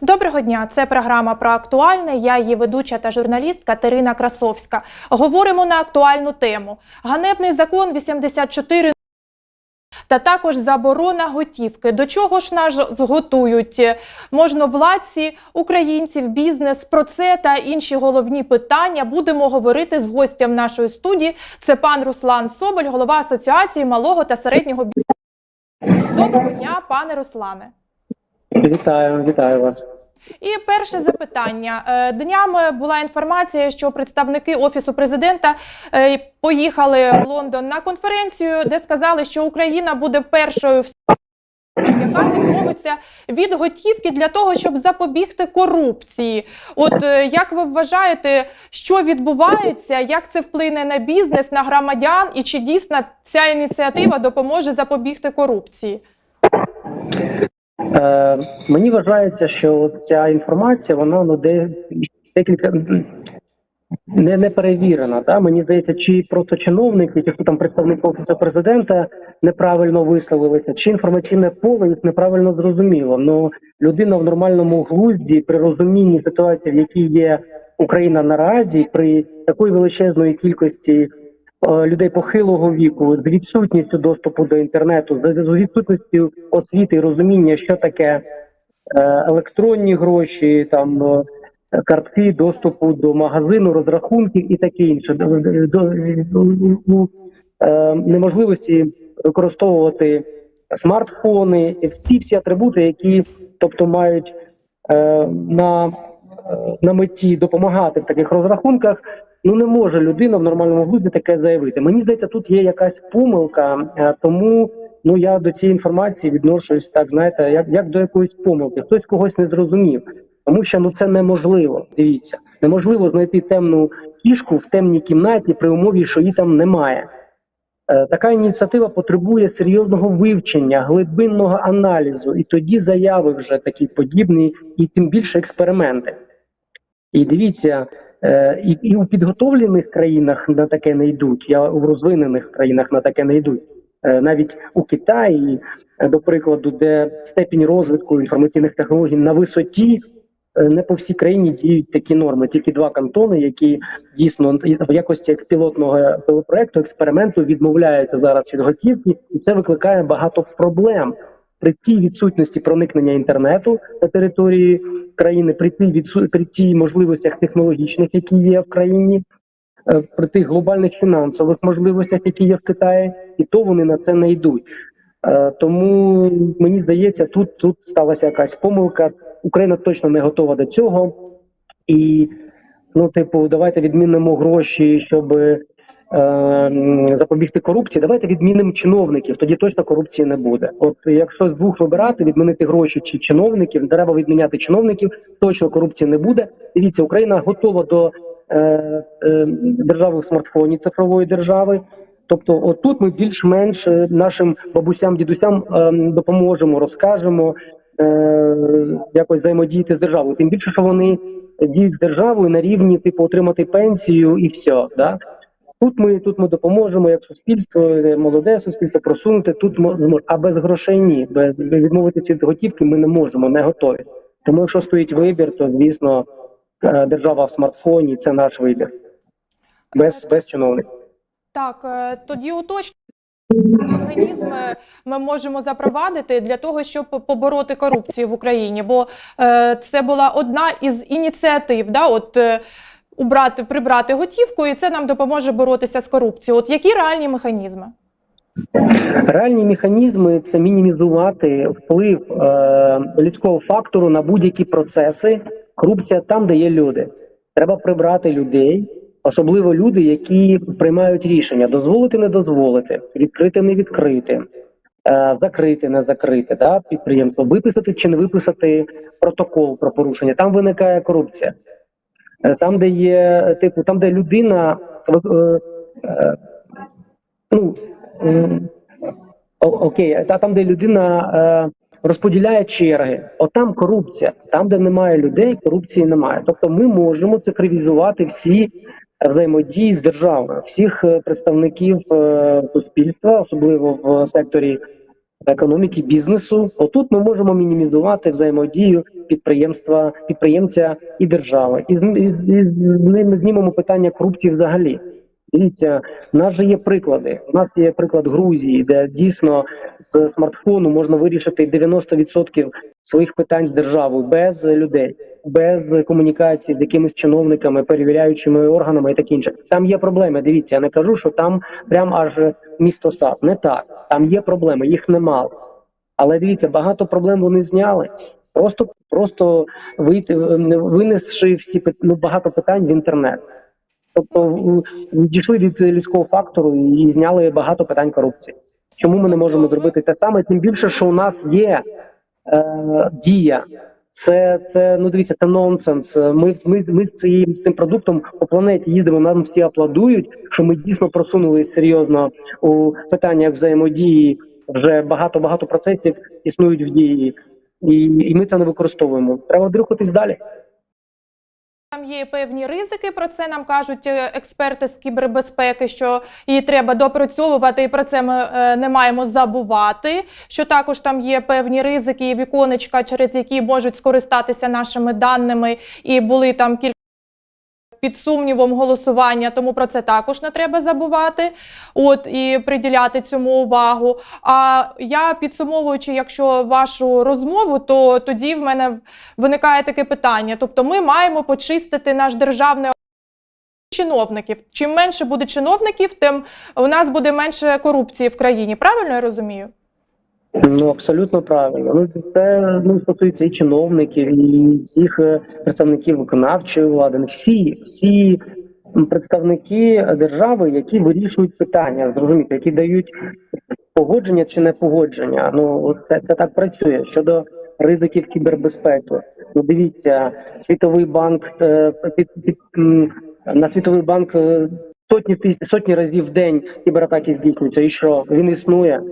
Доброго дня, це програма про актуальне. Я її ведуча та журналіст Катерина Красовська. Говоримо на актуальну тему: ганебний закон 84 та також заборона готівки. До чого ж нас зготують можновладці, українців, бізнес про це та інші головні питання будемо говорити з гостем нашої студії. Це пан Руслан Соболь, голова Асоціації малого та середнього бізнесу. Доброго дня, пане Руслане. Вітаю, вітаю вас. І перше запитання. Е, Днями була інформація, що представники офісу президента е, поїхали в Лондон на конференцію, де сказали, що Україна буде першою в яка відмовиться від готівки для того, щоб запобігти корупції. От е, як ви вважаєте, що відбувається, як це вплине на бізнес, на громадян, і чи дійсно ця ініціатива допоможе запобігти корупції? Е, мені вважається, що ця інформація вона ну, де, декілька не, не перевірена. Да? Мені здається, чи просто чиновники, чи хто там представник офісу президента неправильно висловилися, чи інформаційне поле їх неправильно зрозуміло. Ну людина в нормальному глузді при розумінні ситуації, в якій є Україна наразі, при такої величезної кількості людей похилого віку, з відсутністю доступу до інтернету, з відсутністю освіти і розуміння, що таке е, електронні гроші, там е, картки доступу до магазину, розрахунків і таке інше, до, е, неможливості використовувати смартфони всі всі атрибути, які тобто мають е, на, е, на меті допомагати в таких розрахунках. Ну не може людина в нормальному глузді таке заявити. Мені здається, тут є якась помилка, е, тому ну я до цієї інформації відношусь так, знаєте, як, як до якоїсь помилки. Хтось когось не зрозумів, тому що ну це неможливо. Дивіться, неможливо знайти темну кішку в темній кімнаті при умові, що її там немає. Е, Така ініціатива потребує серйозного вивчення, глибинного аналізу, і тоді заяви вже такі подібні, і тим більше експерименти. І дивіться, і, і у підготовлених країнах на таке не йдуть. Я у розвинених країнах на таке не йдуть. Е, Навіть у Китаї, е, до прикладу, де степінь розвитку інформаційних технологій на висоті. е, Не по всій країні діють такі норми. Тільки два кантони, які дійсно в якості пілотного проекту експерименту відмовляються зараз від готівки, і це викликає багато проблем при тій відсутності проникнення інтернету на території країни, при тій відсу... при тій можливостях технологічних, які є в країні, е, при тих глобальних фінансових можливостях, які є в Китаї, і то вони на це не йдуть. Е, Тому мені здається, тут, тут сталася якась помилка. Україна точно не готова до цього. І, ну, типу, давайте відмінимо гроші, щоб запобігти корупції. Давайте відмінимо чиновників, тоді точно корупції не буде. От якщо з двох вибирати, відмінити гроші чи чиновників, треба відміняти чиновників, точно корупції не буде. Дивіться, Україна готова до е, е, держави в смартфоні, цифрової держави. Тобто, отут ми більш-менш е, нашим бабусям, дідусям е, допоможемо, розкажемо е, якось взаємодіяти з державою. Тим більше, що вони діють з державою на рівні, типу, отримати пенсію і все. Да? Тут ми тут ми допоможемо як суспільство, молоде суспільство просунути. Тут мо- ну, а без грошей ні, без відмовитися від готівки ми не можемо, не готові. Тому, якщо стоїть вибір, то звісно е, держава в смартфоні це наш вибір. Без, без чиновників. Так, е, тоді уточнюємо. Механізми ми можемо запровадити для того, щоб побороти корупцію в Україні, бо е, це була одна із ініціатив, да, от е, убрати, прибрати готівку, і це нам допоможе боротися з корупцією. От які реальні механізми? Реальні механізми це мінімізувати вплив е, людського фактору на будь-які процеси. Корупція там, де є люди. Треба прибрати людей, особливо люди, які приймають рішення: дозволити, не дозволити, відкрити, не відкрити, е, закрити, не закрити, да, підприємство, виписати чи не виписати протокол про порушення. Там виникає корупція. Е, Там, де є типу, там, де людина е, е, ну. Окей, та там, де людина е, розподіляє черги, отам корупція. Там, де немає людей, корупції немає. Тобто, ми можемо цифровізувати всі взаємодії з державою, всіх е, представників е, суспільства, особливо в секторі економіки, бізнесу. Отут ми можемо мінімізувати взаємодію підприємства, підприємця і держави. І, з- і, і з ними знімемо питання корупції взагалі. Дивіться, в нас же є приклади. У нас є приклад Грузії, де дійсно з смартфону можна вирішити 90% своїх питань з державою без людей, без комунікації з якимись чиновниками, перевіряючими органами і таке інше. Там є проблеми. Дивіться, я не кажу, що там прям аж місто сад. Не так. Там є проблеми, їх немало. Але дивіться, багато проблем вони зняли. Просто просто вийти, винесши всі ну, багато питань в інтернет. Тобто відійшли від людського фактору і зняли багато питань корупції. Чому ми не можемо зробити те саме? Тим більше, що у нас є е, дія. Це, це ну дивіться, це нонсенс. Ми, ми, ми з цим, цим продуктом по планеті їдемо. Нам всі аплодують, що ми дійсно просунулись серйозно у питаннях взаємодії. Вже багато багато процесів існують в дії, і, і ми це не використовуємо. Треба рухатись далі. Там є певні ризики. Про це нам кажуть е, експерти з кібербезпеки, що її треба допрацьовувати, і про це ми е, не маємо забувати. Що також там є певні ризики і віконечка, через які можуть скористатися нашими даними, і були там кілька. Під сумнівом голосування, тому про це також не треба забувати. От і приділяти цьому увагу. А я підсумовуючи, якщо вашу розмову, то тоді в мене виникає таке питання. Тобто, ми маємо почистити наш державний чиновників. Чим менше буде чиновників, тим у нас буде менше корупції в країні. Правильно я розумію? Ну абсолютно правильно. Ну це ну стосується і чиновників, і всіх е, представників виконавчої влади. Ну, Всі, всі представники держави, які вирішують питання, зрозуміти, які дають погодження чи не погодження. Ну це, це так працює щодо ризиків кібербезпеки. Ну дивіться, світовий банк е, на світовий банк е, сотні сотні разів в день кібератаки здійснюються. І що він існує?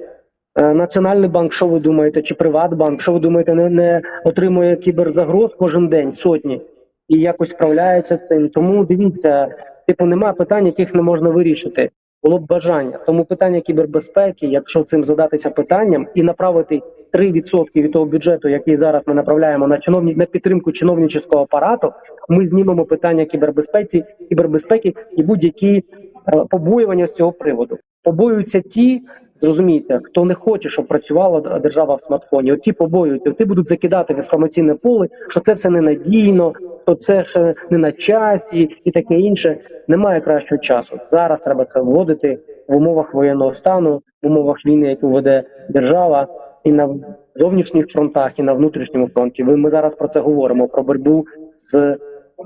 Е, Національний банк, що ви думаєте, чи Приватбанк, що ви думаєте, не, не отримує кіберзагроз кожен день сотні і якось справляється цим. Тому дивіться, типу, немає питань, яких не можна вирішити. Було б бажання. Тому питання кібербезпеки, якщо цим задатися питанням і направити 3% від того бюджету, який зараз ми направляємо на чиновні на підтримку чиновничого апарату, ми знімемо питання кібербезпеці, кібербезпеки і будь-які е, побоювання з цього приводу. Побоюються ті, зрозумійте, хто не хоче, щоб працювала держава в смартфоні. От ті побоюються, ті будуть закидати в інформаційне поле, що це все ненадійно, що це ще не на часі і таке інше. Немає кращого часу. Зараз треба це вводити в умовах воєнного стану, в умовах війни, яку веде держава, і на зовнішніх фронтах, і на внутрішньому фронті. Ми зараз про це говоримо: про боротьбу з.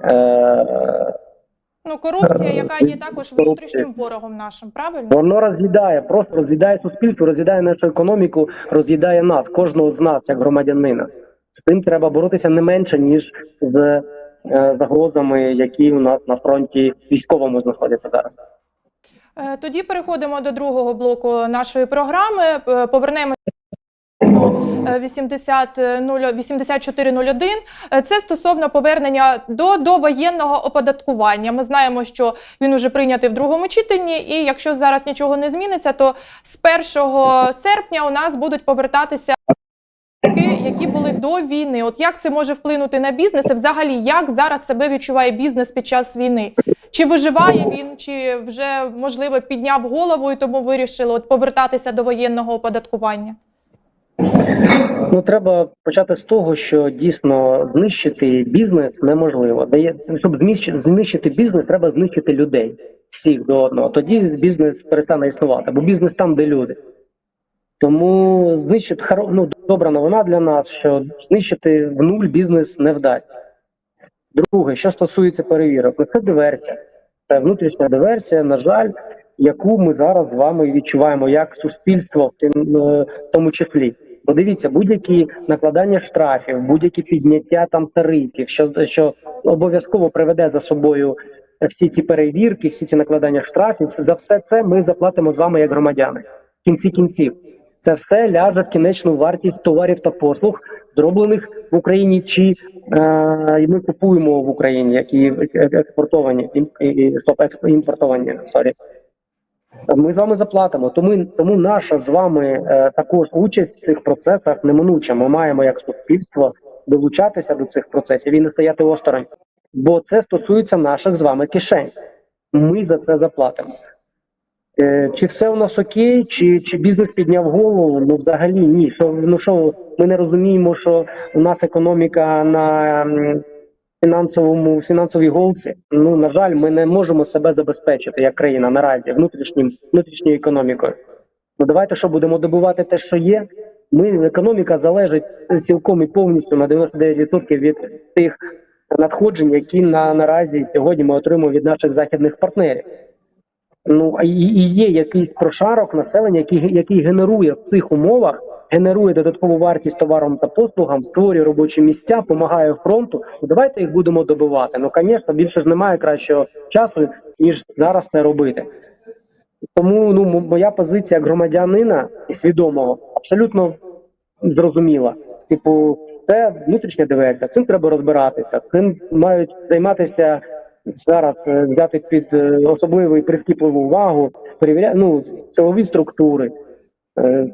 Е- Ну, корупція, Е, яка є також внутрішнім ворогом нашим, правильно? Воно роз'їдає, просто роз'їдає суспільство, роз'їдає нашу економіку, роз'їдає нас, кожного з нас, як громадянина. З тим треба боротися не менше, ніж з е, загрозами, які у нас на фронті військовому знаходяться зараз. Е, Тоді переходимо до другого блоку нашої програми. Повернемося до 80, 0 8401. Е, Це стосовно повернення до довоєнного оподаткування. Ми знаємо, що він уже прийнятий в другому читанні, і якщо зараз нічого не зміниться, то з 1 серпня у нас будуть повертатися. Які були до війни, от як це може вплинути на бізнес? І взагалі, як зараз себе відчуває бізнес під час війни? Чи виживає він, чи вже можливо підняв голову і тому вирішили от повертатися до воєнного оподаткування? Ну треба почати з того, що дійсно знищити бізнес неможливо. Дає щоб знищити бізнес, треба знищити людей всіх до одного. Тоді бізнес перестане існувати, бо бізнес там, де люди. Тому знищити ну, добра новина для нас, що знищити в нуль бізнес не вдасться. Друге, що стосується перевірок, ну, це диверсія. Це внутрішня диверсія, на жаль, яку ми зараз з вами відчуваємо як суспільство, в тим, е, в тому числі. Бо дивіться, будь-які накладання штрафів, будь-які підняття там тарифів, що, що обов'язково приведе за собою всі ці перевірки, всі ці накладання штрафів. За все це ми заплатимо з вами як громадяни. В кінці кінців. Це все ляже в кінечну вартість товарів та послуг, зроблених в Україні, чи е, ми купуємо в Україні, які експортовані, і- і- стоп, експ- імпортовані. Сорі. Ми з вами заплатимо. Тому, тому наша з вами е, також участь в цих процесах неминуча. Ми маємо як суспільство долучатися до цих процесів і не стояти осторонь, бо це стосується наших з вами кишень. Ми за це заплатимо. Е, Чи все у нас окей, чи, чи бізнес підняв голову? Ну взагалі ні. Ну що ми не розуміємо, що у нас економіка на фінансовому фінансовій голці. Ну на жаль, ми не можемо себе забезпечити як країна наразі внутрішнім внутрішньою економікою. Ну давайте що будемо добувати те, що є. Ми економіка залежить цілком і повністю на 99% від тих надходжень, які на наразі сьогодні ми отримуємо від наших західних партнерів. Ну і, і є якийсь прошарок населення, який, який генерує в цих умовах, генерує додаткову вартість товарам та послугам, створює робочі місця, допомагає фронту. Ну, давайте їх будемо добивати. Ну, звісно, більше ж немає кращого часу, ніж зараз це робити. Тому ну моя позиція як громадянина і свідомого абсолютно зрозуміла. Типу, це внутрішня диверсія, цим треба розбиратися. Цим мають займатися зараз, е, взяти під е, особливу прискіпливу увагу, перевіряти ну, силові структури,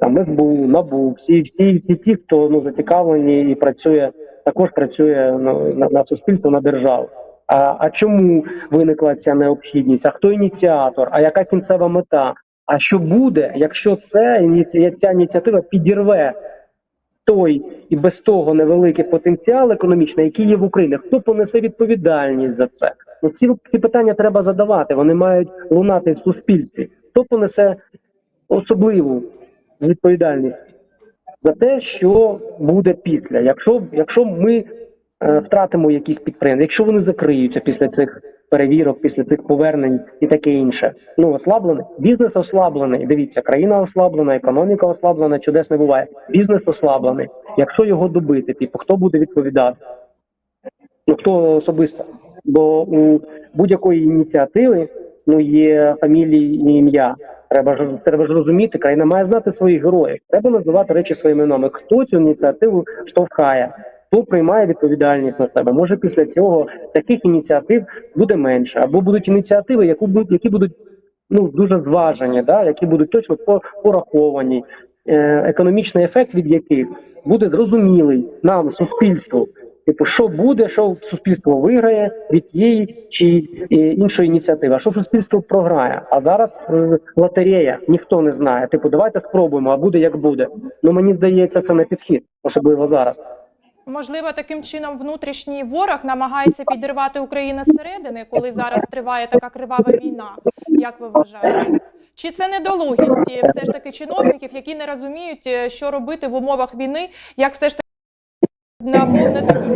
там СБУ, НАБУ, всі, всі, всі ті, хто ну зацікавлені і працює, також працює ну, на, на суспільство, на державу. А, а чому виникла ця необхідність? А хто ініціатор? А яка кінцева мета? А що буде, якщо це ця ініціатива підірве той і без того невеликий потенціал економічний, який є в Україні? Хто понесе відповідальність за це? Ну ці, ці питання треба задавати. Вони мають лунати в суспільстві. Хто понесе особливу відповідальність за те, що буде після, якщо, якщо ми е, втратимо якісь підприємства, якщо вони закриються після цих перевірок, після цих повернень і таке інше. Ну ослаблений, бізнес ослаблений. Дивіться, країна ослаблена, економіка ослаблена, чудес не буває. Бізнес ослаблений. Якщо його добити, типу, хто буде відповідати? Ну хто особисто? Бо у будь-якої ініціативи ну є фамілії і ім'я. Треба ж треба ж розуміти, країна має знати своїх героїв. Треба називати речі своїми іменами. Хто цю ініціативу штовхає? Хто приймає відповідальність на себе? Може після цього таких ініціатив буде менше, або будуть ініціативи, які будуть, які будуть ну дуже зважені, да, які будуть точно пораховані. Е, економічний ефект від яких буде зрозумілий нам, суспільству. Типу, що буде, що суспільство виграє від тієї чи е, іншої ініціативи, а що суспільство програє. А зараз е, лотерея, ніхто не знає. Типу, давайте спробуємо, а буде як буде. Ну мені здається, це не підхід, особливо зараз. Можливо, таким чином внутрішній ворог намагається підірвати Україну зсередини, коли зараз триває така кривава війна. Як ви вважаєте? Чи це недолугість е, все ж таки чиновників, які не розуміють, що робити в умовах війни, як все ж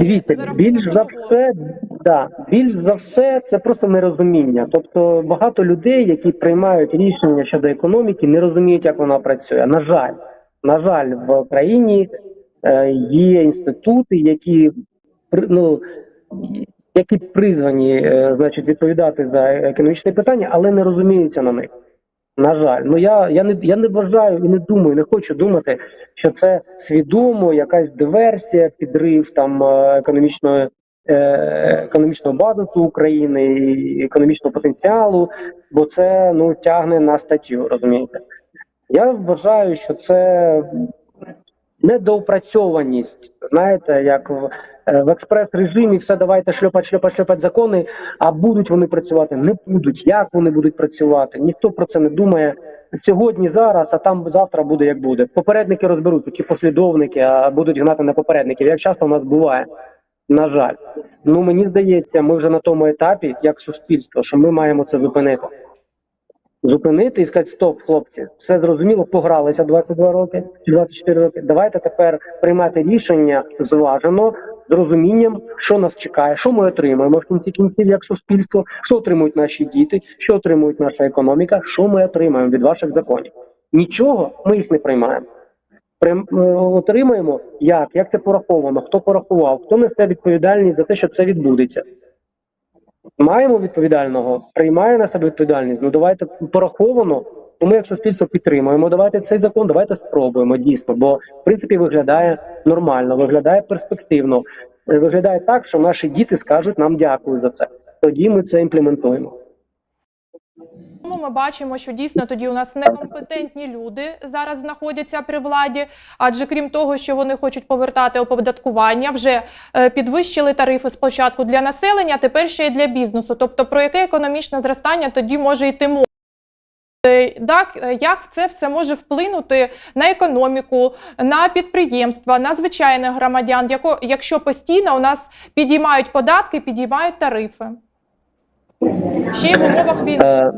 Дивіться, більш за все, да, більш за все, це просто нерозуміння. Тобто багато людей, які приймають рішення щодо економіки, не розуміють, як вона працює. На жаль, на жаль, в країні е, є інститути, які при- ну, які призвані, е, значить, відповідати за економічні питання, але не розуміються на них. На жаль, ну я, я не я не вважаю і не думаю, не хочу думати, що це свідомо якась диверсія, підрив там е, економічної е, економічного базису України, економічного потенціалу, бо це ну тягне на статтю, розумієте? Я вважаю, що це недоопрацьованість. Знаєте, як в, в експрес-режимі все давайте шльопать, шльопать, шльопать закони, а будуть вони працювати? Не будуть. Як вони будуть працювати? Ніхто про це не думає. Сьогодні, зараз, а там завтра буде як буде. Попередники розберуть, чи послідовники, а будуть гнати на попередників. Як часто у нас буває? На жаль, ну мені здається, ми вже на тому етапі, як суспільство, що ми маємо це зупинити. Зупинити і сказати: стоп, хлопці, все зрозуміло, погралися 22 роки чи 24 роки. Давайте тепер приймати рішення зважено, з розумінням, що нас чекає, що ми отримаємо в кінці кінців як суспільство, що отримують наші діти, що отримують наша економіка, що ми отримаємо від ваших законів. Нічого ми їх не приймаємо. Е, отримаємо як? Як це пораховано? Хто порахував? Хто несе відповідальність за те, що це відбудеться? Маємо відповідального, приймає на себе відповідальність. Ну давайте пораховано. Ну, ми як суспільство підтримуємо. Давайте цей закон, давайте спробуємо дійсно. Бо в принципі виглядає нормально, виглядає перспективно. Е, Виглядає так, що наші діти скажуть нам дякую за це. Тоді ми це імплементуємо. Тому ми бачимо, що дійсно тоді у нас некомпетентні люди зараз знаходяться при владі. Адже крім того, що вони хочуть повертати оподаткування, вже е, підвищили тарифи спочатку для населення, тепер ще й для бізнесу. Тобто, про яке економічне зростання тоді може йти мова? Е, Так, е, як це все може вплинути на економіку, на підприємства, на звичайних громадян, якщо постійно у нас підіймають податки, підіймають тарифи? Ще й в умовах війни. Е,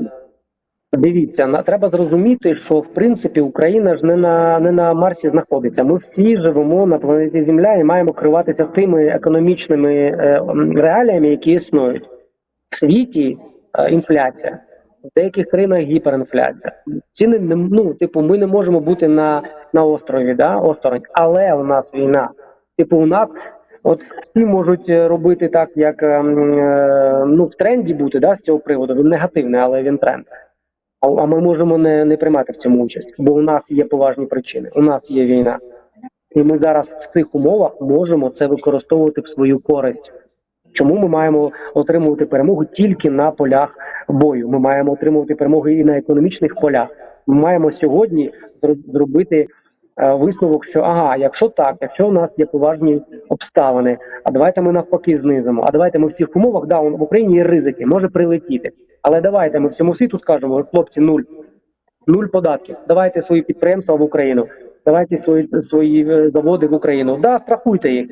Дивіться, треба зрозуміти, що в принципі Україна ж не на не на Марсі знаходиться. Ми всі живемо на планеті Земля і маємо керуватися тими економічними реаліями, які існують в світі. інфляція в деяких країнах гіперінфляція. Ціни не ну, типу, ми не можемо бути на, на острові, да, осторонь, але у нас війна. Типу, у нас От всі можуть е, робити так, як ем, е, ну в тренді бути да, з цього приводу. Він негативний, але він тренд. А, а ми можемо не, не приймати в цьому участь, бо у нас є поважні причини. У нас є війна, і ми зараз в цих умовах можемо це використовувати в свою користь. Чому ми маємо отримувати перемогу тільки на полях бою? Ми маємо отримувати перемогу і на економічних полях. Ми маємо сьогодні зробити е, висновок, що ага, якщо так, якщо у нас є поважні обставини, а давайте ми навпаки знизимо. А давайте ми в цих умовах да, в Україні є ризики, може прилетіти. Але давайте ми всьому світу скажемо, хлопці, нуль, нуль податків. Давайте свої підприємства в Україну, давайте свої свої е, заводи в Україну. Да, страхуйте їх,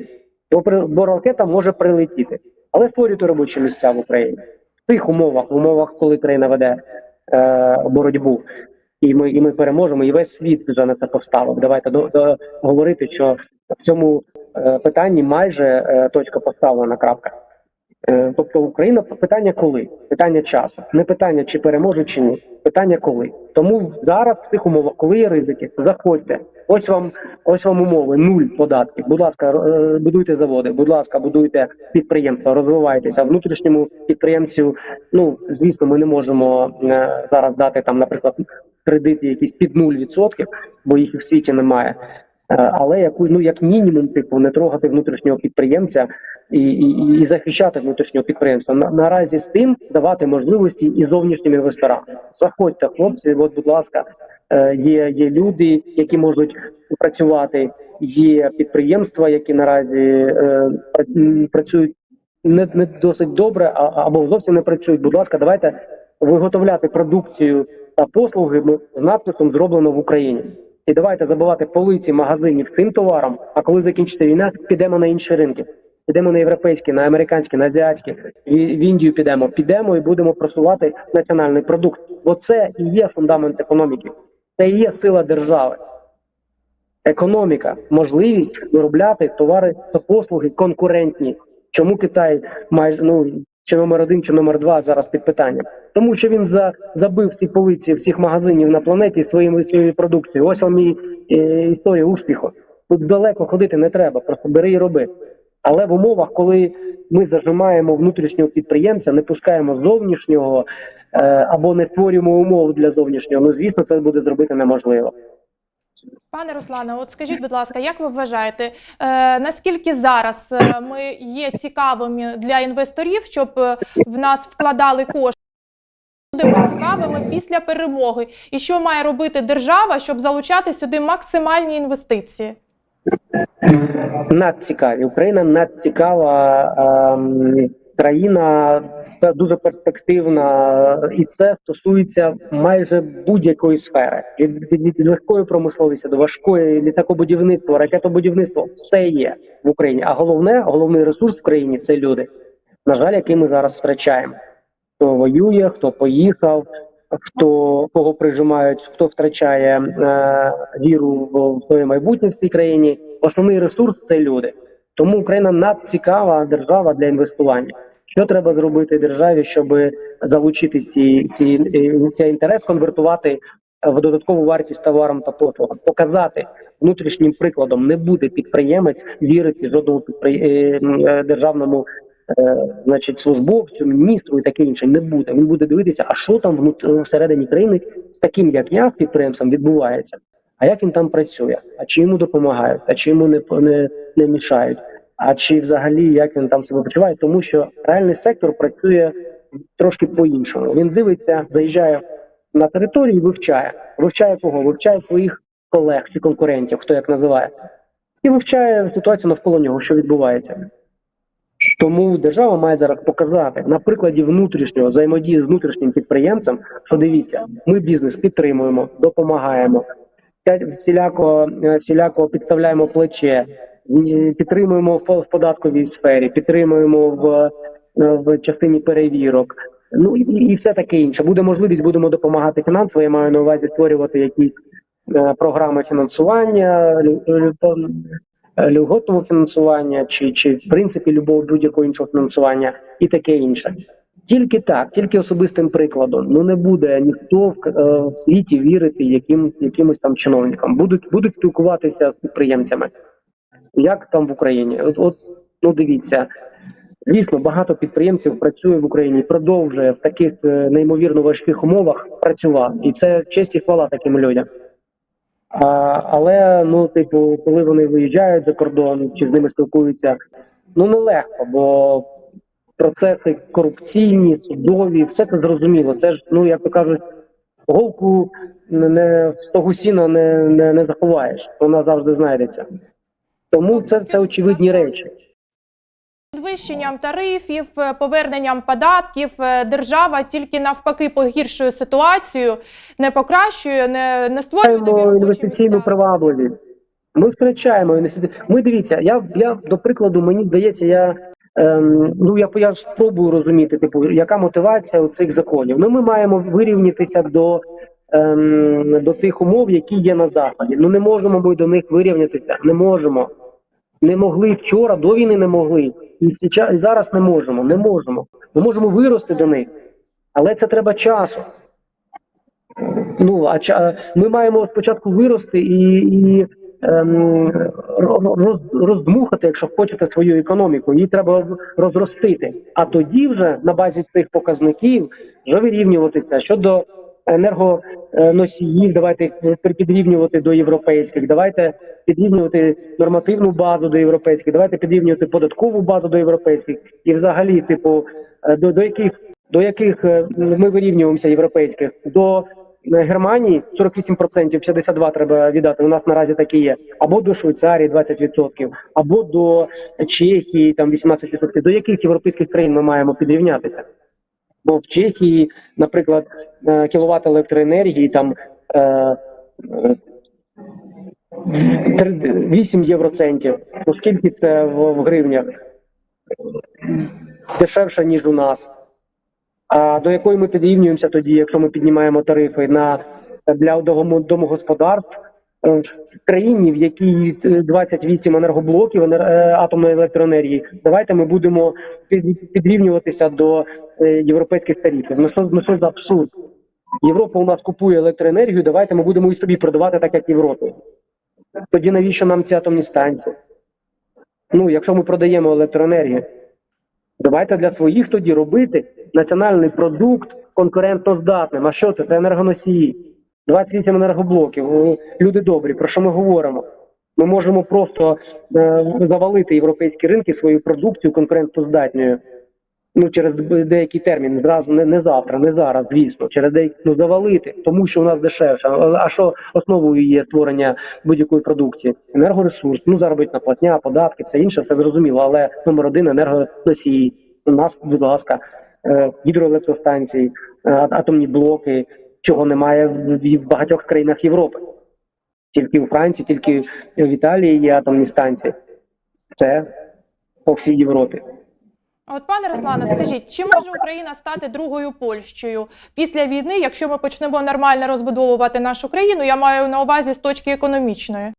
при- бо ракета може прилетіти. Але створюйте робочі місця в Україні в тих умовах, в умовах, коли країна веде е, боротьбу. І ми, і ми переможемо, і весь світ вже на це поставив. Давайте до, до, говорити, що в цьому е, питанні майже е, точка поставлена крапка. Е, тобто Україна питання коли? Питання часу. Не питання, чи переможе, чи ні. Питання коли. Тому зараз в цих умовах, коли є ризики, заходьте. Ось вам ось вам умови, нуль податків. Будь ласка, е, будуйте заводи, будь ласка, будуйте підприємства, розвивайтеся. Внутрішньому підприємцю, ну звісно, ми не можемо е, зараз дати там, наприклад, кредити якісь під 0%, бо їх і в світі немає. Е, Але яку ну як мінімум, типу, не трогати внутрішнього підприємця і, і, і захищати внутрішнього підприємства. На, наразі з тим давати можливості і зовнішнім інвесторам. Заходьте, хлопці. От, будь ласка, е, є, є люди, які можуть працювати. Є підприємства, які наразі е, працюють не, не досить добре, а або зовсім не працюють. Будь ласка, давайте виготовляти продукцію та послуги з надписом зроблено в Україні. І давайте забивати полиці магазинів тим товаром. А коли закінчиться війна, підемо на інші ринки. Підемо на європейські, на американські, на азіатські, в Індію підемо. Підемо і будемо просувати національний продукт. Бо це і є фундамент економіки, це і є сила держави. Економіка, можливість виробляти товари та послуги конкурентні. Чому Китай майже ну чи номер один, чи номер два зараз під питанням? Тому що він за забив всі полиці всіх магазинів на планеті своїм своєю продукцією. Ось вам і е, історія успіху. Тут далеко ходити не треба, просто бери і роби. Але в умовах, коли ми зажимаємо внутрішнього підприємця, не пускаємо зовнішнього е, або не створюємо умов для зовнішнього, ну звісно, це буде зробити неможливо. Пане Руслане, от скажіть, будь ласка, як ви вважаєте, е, наскільки зараз е, ми є цікавими для інвесторів, щоб е, в нас вкладали кошти? Будемо цікавими після перемоги. І що має робити держава, щоб залучати сюди максимальні інвестиції? Надцікаві. Україна надцікава ем, країна, дуже перспективна, і це стосується майже будь-якої сфери від, від, від легкої промисловості до важкої літакобудівництва, ракетобудівництва. Все є в Україні. А головне, головний ресурс в країні це люди. На жаль, який ми зараз втрачаємо. Хто воює, хто поїхав, хто кого прижимають, хто втрачає е, віру в своє майбутнє в цій країні. Основний ресурс це люди. Тому Україна надцікава держава для інвестування. Що треба зробити державі, щоб залучити ці, ці е, цей інтерес, конвертувати в додаткову вартість товарам та послугам, показати внутрішнім прикладом, не буде підприємець вірити жодному підпри... е, е, державному значить, службовцю, міністру і таке інше. Не буде. Він буде дивитися, а що там всередині країни з таким, як я, підприємцем відбувається. А як він там працює? А чи йому допомагають, а чи йому не, не, не мішають? А чи взагалі як він там себе почуває? Тому що реальний сектор працює трошки по-іншому. Він дивиться, заїжджає на території, вивчає. Вивчає кого? Вивчає своїх колег чи конкурентів, хто як називає, і вивчає ситуацію навколо нього, що відбувається. Тому держава має зараз показати на прикладі внутрішнього взаємодії з внутрішнім підприємцем, що дивіться, ми бізнес підтримуємо, допомагаємо, всіляко, е, всіляко підставляємо плече, підтримуємо в податковій сфері, підтримуємо в, е, в частині перевірок. Ну і, і все таке інше. Буде можливість, будемо допомагати фінансово. Я маю на увазі створювати якісь е, програми фінансування, льготного фінансування, чи, чи в принципі любого будь-якого іншого фінансування, і таке інше. Тільки так, тільки особистим прикладом. Ну не буде ніхто в, е, в світі вірити яким, якимось там чиновникам. Будуть будуть спілкуватися з підприємцями. Як там в Україні? От, от ну дивіться, звісно, багато підприємців працює в Україні, продовжує в таких е, неймовірно важких умовах працювати, і це честь і хвала таким людям. А, але ну, типу, коли вони виїжджають за кордон чи з ними спілкуються, ну нелегко, бо процеси корупційні, судові, все це зрозуміло. Це ж, ну як то кажуть, голку не- стогу сіна не, не, не заховаєш, вона завжди знайдеться. Тому це, це очевидні речі. Підвищенням тарифів, е, поверненням податків е, держава тільки навпаки погіршує ситуацію, не покращує, не, не створює робочі інвестиційну привабливість. Ми втрачаємо інвестиційну. Ми дивіться, я, я до прикладу, мені здається, я. Ем, ну я, я ж спробую розуміти, типу, яка мотивація у цих законів. Ну, ми маємо вирівнятися до, ем, до тих умов, які є на заході. Ну не можемо ми до них вирівнятися. Не можемо. Не могли вчора, до війни не могли. І зараз не можемо. Не можемо. Ми можемо вирости до них, але це треба часу. Ну а ча- ми маємо спочатку вирости і, і роздмухати, якщо хочете, свою економіку. Її треба розростити. А тоді вже на базі цих показників вже вирівнюватися щодо енергоносіїв. Давайте підрівнювати до європейських. Давайте підрівнювати нормативну базу до європейських. Давайте підрівнювати податкову базу до європейських. І взагалі, типу, е, до, до яких до яких е, ми вирівнюємося європейських до Германії 48%, 52% треба віддати. У нас наразі такі є. Або до Швейцарії 20%, або до Чехії там 18%. До яких європейських країн ми маємо підрівнятися? Бо в Чехії, наприклад, е, кіловат електроенергії там е, е, три- 8 євроцентів. Ну скільки це в гривнях? Дешевше, ніж у нас. До якої ми підрівнюємося тоді, якщо ми піднімаємо тарифи на для домогосподарств Е, в країні, в якій е, 28 енергоблоків е, атомної електроенергії, давайте ми будемо підрівнюватися до е, європейських тарифів. Ну що, ну що за абсурд? Європа у нас купує електроенергію, давайте ми будемо і собі продавати так, як Європа. Тоді навіщо нам ці атомні станції? Ну, якщо ми продаємо електроенергію, давайте для своїх тоді робити національний продукт конкурентно здатним. А що це? Це енергоносії. 28 енергоблоків. Люди добрі, про що ми говоримо? Ми можемо просто е, завалити європейські ринки свою продукцію конкурентоздатною. Ну, через деякий термін, зразу не, не завтра, не зараз, звісно, через деякий, ну завалити, тому що у нас дешевше. А, що основою є створення будь-якої продукції? Енергоресурс, ну заробітна платня, податки, все інше, все зрозуміло. Але номер один енергоносії. У нас, будь ласка, е, гідроелектростанції, е, атомні блоки, чого немає в багатьох країнах Європи. Тільки у Франції, тільки в Італії є атомні станції. Це по всій Європі. От пане Руслане, скажіть, чи може Україна стати другою Польщею після війни, якщо ми почнемо нормально розбудовувати нашу країну? Я маю на увазі з точки економічної.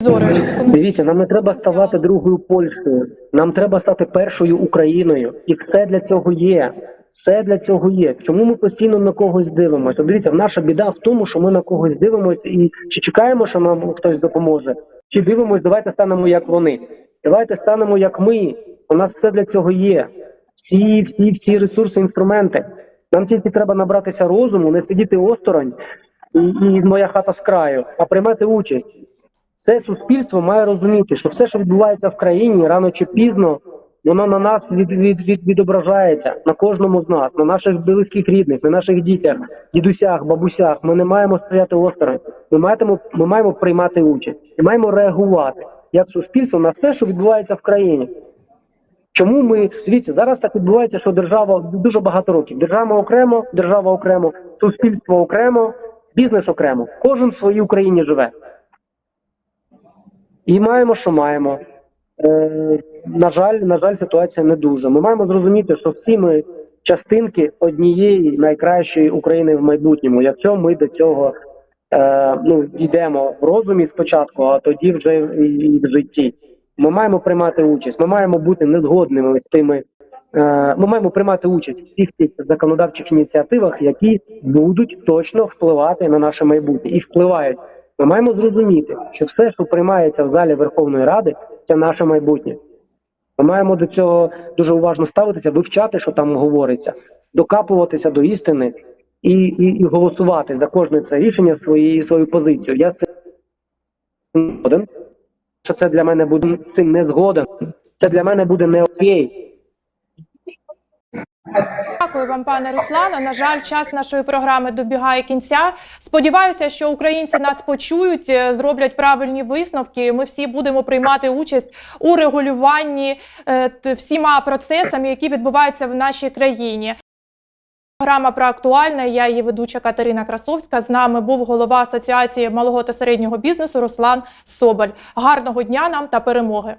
Зору. Дивіться, нам не треба ставати другою Польщею. Нам треба стати першою Україною, і все для цього є. Все для цього є. Чому ми постійно на когось дивимося? Дивіться, наша біда в тому, що ми на когось дивимося і чи чекаємо, що нам хтось допоможе, чи дивимося, давайте станемо як вони. Давайте станемо як ми. У нас все для цього є. Всі, всі, всі ресурси, інструменти. Нам тільки треба набратися розуму, не сидіти осторонь і, і моя хата з краю, а приймати участь. Це суспільство має розуміти, що все, що відбувається в країні, рано чи пізно воно на нас від, від, від, відображається на кожному з нас, на наших близьких рідних, на наших дітях, дідусях, бабусях. Ми не маємо стояти осторонь. Ми маємо, ми маємо приймати участь і маємо реагувати як суспільство на все, що відбувається в країні. Чому ми дивіться, зараз так відбувається, що держава дуже багато років. Держава окремо, держава окремо, суспільство окремо, бізнес окремо. Кожен в своїй Україні живе. І маємо, що маємо. Е, на жаль, на жаль, ситуація не дуже. Ми маємо зрозуміти, що всі ми частинки однієї найкращої України в майбутньому, якщо ми до цього е, ну, йдемо в розумі спочатку, а тоді вже і в житті. Ми маємо приймати участь, ми маємо бути незгодними з тими. е, Ми маємо приймати участь в всіх цих законодавчих ініціативах, які будуть точно впливати на наше майбутнє і впливають. Ми маємо зрозуміти, що все, що приймається в залі Верховної Ради, це наше майбутнє. Ми маємо до цього дуже уважно ставитися, вивчати, що там говориться, докапуватися до істини і, і, і голосувати за кожне це рішення свої, свою позицію. Я це згоден. Що це для мене буде з цим не згоден. Це для мене буде не окей. Дякую вам, пане Руслане. На жаль, час нашої програми добігає кінця. Сподіваюся, що українці нас почують, е, зроблять правильні висновки. Ми всі будемо приймати участь у регулюванні е, всіма процесами, які відбуваються в нашій країні. Програма про актуальне. Я її ведуча Катерина Красовська. З нами був голова Асоціації малого та середнього бізнесу Руслан Соболь. Гарного дня нам та перемоги.